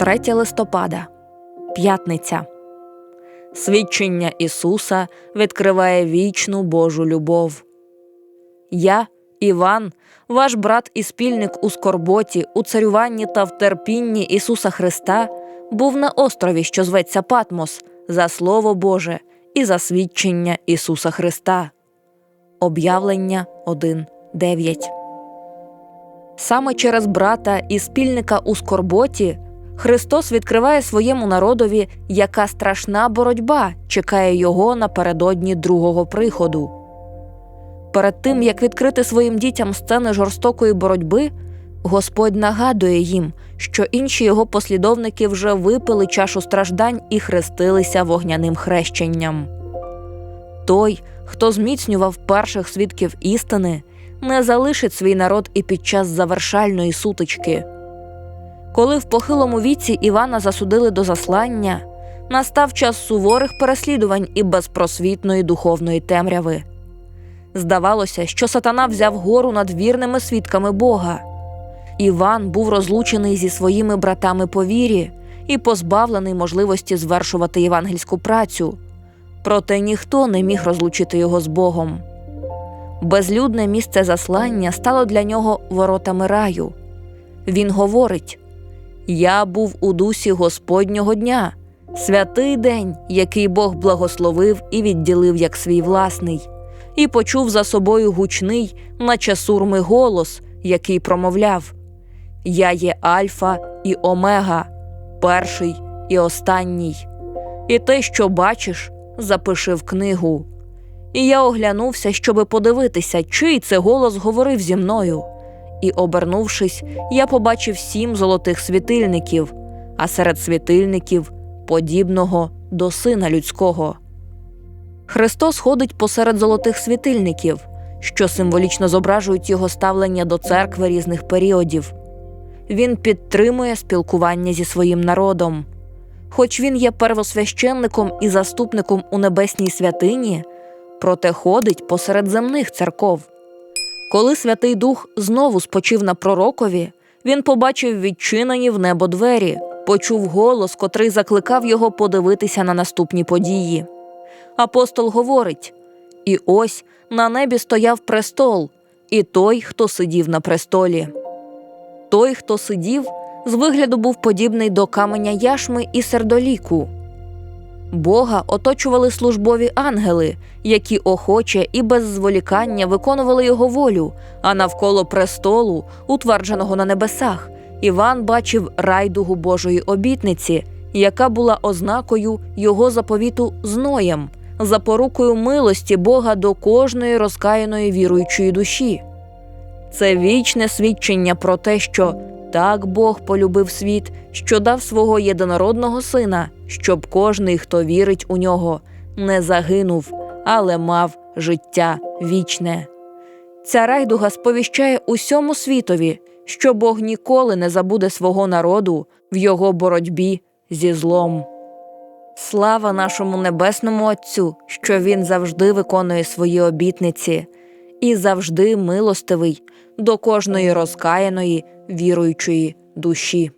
3 листопада, п'ятниця. Свідчення Ісуса відкриває вічну Божу любов. Я, Іван, ваш брат і спільник у скорботі, у царюванні та в терпінні Ісуса Христа, був на острові, що зветься Патмос, за Слово Боже і за свідчення Ісуса Христа. Об'явлення 1.9 Саме через брата і спільника у скорботі Христос відкриває своєму народові, яка страшна боротьба чекає його напередодні другого приходу. Перед тим як відкрити своїм дітям сцени жорстокої боротьби, Господь нагадує їм, що інші його послідовники вже випили чашу страждань і хрестилися вогняним хрещенням. Той, хто зміцнював перших свідків істини, не залишить свій народ і під час завершальної сутички. Коли в похилому віці Івана засудили до заслання, настав час суворих переслідувань і безпросвітної духовної темряви. Здавалося, що сатана взяв гору над вірними свідками Бога. Іван був розлучений зі своїми братами по вірі і позбавлений можливості звершувати євангельську працю, проте ніхто не міг розлучити його з Богом. Безлюдне місце заслання стало для нього воротами раю. Він говорить: Я був у дусі Господнього дня, святий день, який Бог благословив і відділив як свій власний, і почув за собою гучний, наче сурми голос, який промовляв: Я є Альфа і Омега, перший і останній. І те, що бачиш, запиши в книгу. І я оглянувся, щоби подивитися, чий це голос говорив зі мною. І, обернувшись, я побачив сім золотих світильників, а серед світильників подібного до сина людського. Христос ходить посеред золотих світильників, що символічно зображують його ставлення до церкви різних періодів. Він підтримує спілкування зі своїм народом. Хоч він є первосвященником і заступником у небесній святині, проте ходить посеред земних церков. Коли Святий Дух знову спочив на пророкові, він побачив відчинені в небо двері, почув голос, котрий закликав його подивитися на наступні події. Апостол говорить: І ось на небі стояв престол, і той, хто сидів на престолі. Той, хто сидів, з вигляду був подібний до каменя яшми і сердоліку. Бога оточували службові ангели, які охоче і без зволікання виконували його волю, а навколо престолу, утвердженого на небесах, Іван бачив райдугу Божої обітниці, яка була ознакою його заповіту з Ноєм, запорукою милості Бога до кожної розкаяної віруючої душі. Це вічне свідчення про те, що так Бог полюбив світ, що дав свого єдинородного сина, щоб кожний, хто вірить у нього, не загинув, але мав життя вічне. Ця райдуга сповіщає усьому світові, що Бог ніколи не забуде свого народу в його боротьбі зі злом. Слава нашому небесному Отцю, що Він завжди виконує свої обітниці і завжди милостивий до кожної розкаяної віруючої душі.